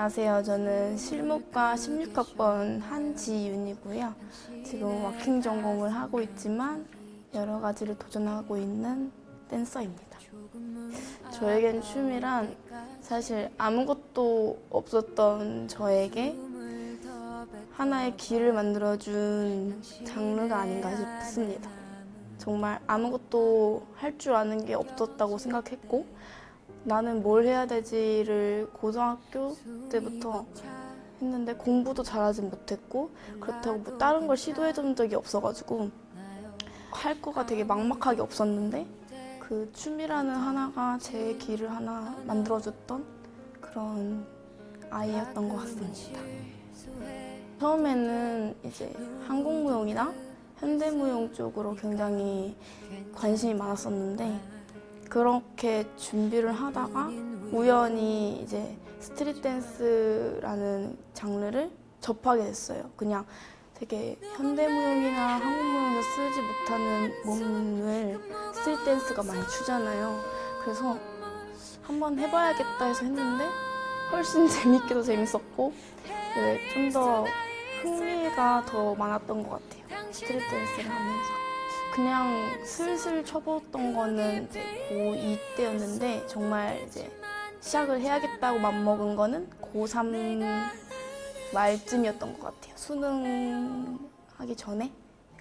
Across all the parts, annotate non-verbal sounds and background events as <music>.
안녕하세요. 저는 실무과 16학번 한지윤이고요. 지금 워킹 전공을 하고 있지만 여러 가지를 도전하고 있는 댄서입니다. 저에겐 춤이란 사실 아무것도 없었던 저에게 하나의 길을 만들어준 장르가 아닌가 싶습니다. 정말 아무것도 할 줄 아는 게 없었다고 생각했고 나는 뭘 해야 되지를 고등학교 때부터 했는데 공부도 잘하진 못했고 그렇다고 뭐 다른 걸 시도해 본 적이 없어가지고 할 거가 되게 막막하게 없었는데 그 춤이라는 하나가 제 길을 하나 만들어줬던 그런 아이였던 것 같습니다. 처음에는 이제 한국무용이나 현대무용 쪽으로 굉장히 관심이 많았었는데 그렇게 준비를 하다가 우연히 이제 스트릿 댄스라는 장르를 접하게 됐어요. 그냥 되게 현대무용이나 한국무용에서 쓰지 못하는 몸을 스트릿 댄스가 많이 추잖아요. 그래서 한번 해봐야겠다 해서 했는데 훨씬 <laughs> 재밌기도 재밌었고 좀더 흥미가 더 많았던 것 같아요. 스트릿 댄스를 하면서. 그냥 슬슬 쳐봤던 거는 이제 고2 때였는데 정말 이제 시작을 해야겠다고 맘먹은 거는 고3 말쯤이었던 것 같아요. 수능 하기 전에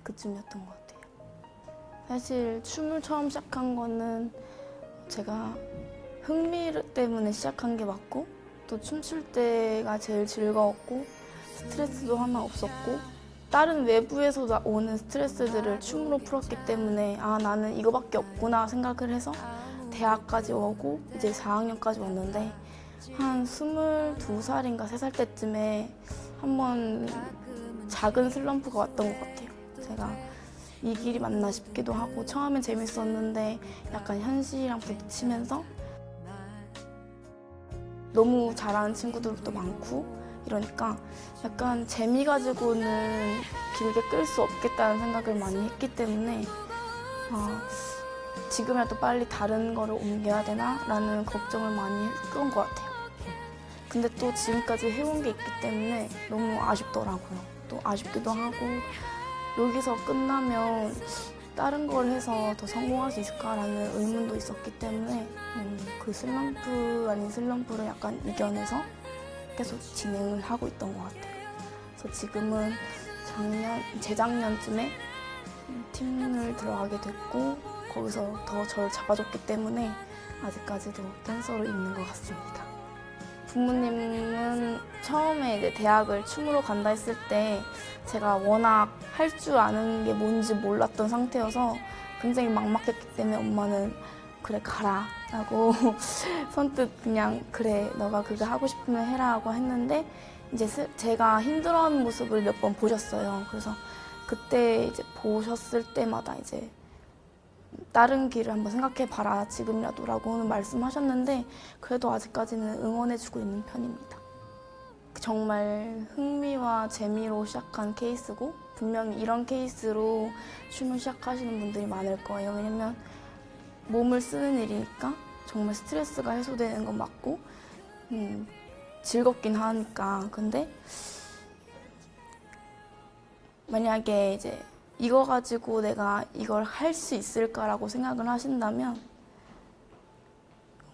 그쯤이었던 것 같아요. 사실 춤을 처음 시작한 거는 제가 흥미 때문에 시작한 게 맞고 또 춤출 때가 제일 즐거웠고 스트레스도 하나 없었고 다른 외부에서 나- 오는 스트레스들을 춤으로 풀었기 때문에 아 나는 이거밖에 없구나 생각을 해서 대학까지 오고 이제 4학년까지 왔는데 한 22살인가 3살 때쯤에 한번 작은 슬럼프가 왔던 것 같아요. 제가 이 길이 맞나 싶기도 하고 처음엔 재밌었는데 약간 현실이랑 부딪히면서 너무 잘하는 친구들도 많고 이러니까 약간 재미 가지고는 길게 끌 수 없겠다는 생각을 많이 했기 때문에 아, 지금이라도 빨리 다른 거를 옮겨야 되나라는 걱정을 많이 했던 것 같아요. 근데 또 지금까지 해온 게 있기 때문에 너무 아쉽더라고요. 또 아쉽기도 하고 여기서 끝나면 다른 걸 해서 더 성공할 수 있을까라는 의문도 있었기 때문에 음, 그 슬럼프 아닌 슬럼프를 약간 이겨내서 계속 진행을 하고 있던 것 같아요. 그래서 지금은 작년, 재작년쯤에 팀을 들어가게 됐고 거기서 더 저를 잡아줬기 때문에 아직까지도 댄서로 있는 것 같습니다. 부모님은 처음에 이제 대학을 춤으로 간다 했을 때 제가 워낙 할 줄 아는 게 뭔지 몰랐던 상태여서 굉장히 막막했기 때문에 엄마는 그래 가라 라고 <laughs> 선뜻 그냥 그래 너가 그거 하고 싶으면 해라 하고 했는데 이제 스- 제가 힘들어하는 모습을 몇 번 보셨어요. 그래서 그때 이제 보셨을 때마다 이제 다른 길을 한번 생각해 봐라 지금이라도라고는 말씀하셨는데 그래도 아직까지는 응원해 주고 있는 편입니다. 정말 흥미와 재미로 시작한 케이스고 분명히 이런 케이스로 춤을 시작하시는 분들이 많을 거예요. 왜냐면 몸을 쓰는 일이니까 정말 스트레스가 해소되는 건 맞고 음, 즐겁긴 하니까 근데 만약에 이제 이거 가지고 내가 이걸 할 수 있을까라고 생각을 하신다면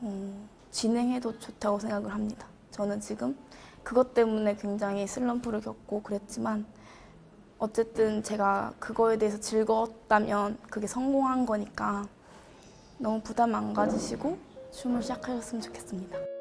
음, 진행해도 좋다고 생각을 합니다. 저는 지금 그것 때문에 굉장히 슬럼프를 겪고 그랬지만 어쨌든 제가 그거에 대해서 즐거웠다면 그게 성공한 거니까 너무 부담 안 가지시고 춤을 시작하셨으면 좋겠습니다.